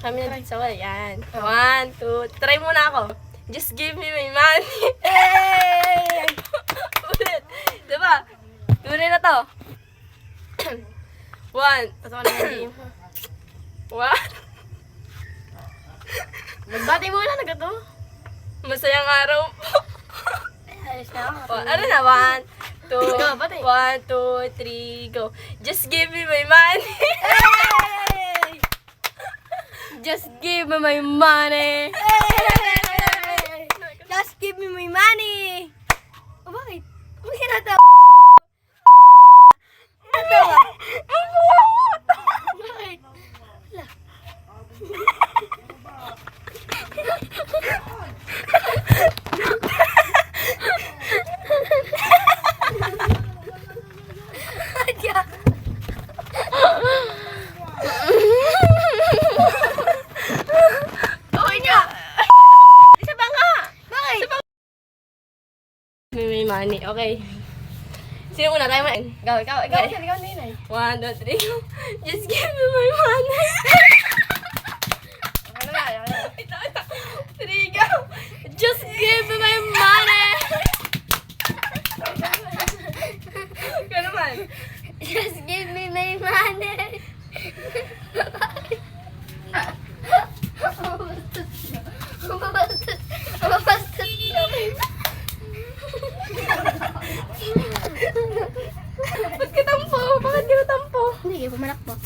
Kami na sa wala. Yan. One, two. Try muna ako. Just give me my money. Hey! Ulit. Diba? Tunay na to. One. Totoo na hindi. One. Magbati muna na to. Masayang araw po. Ayos na ako. Ano na? One, two, one, two, three, go. Just give me my money. Just give me my money. Just give me my money! Oh, bakit? Bakit natawa? Natawa? Bakit? Wala. May may money. Okay. Sino muna tayo? man? Ikaw, ikaw, ikaw. Ikaw, ikaw, ikaw, One, two, three, go. Just give me my money. Ano na, ano na. Just give me my money. Ikaw naman. Just give me my money. Hindi, pumalakpak.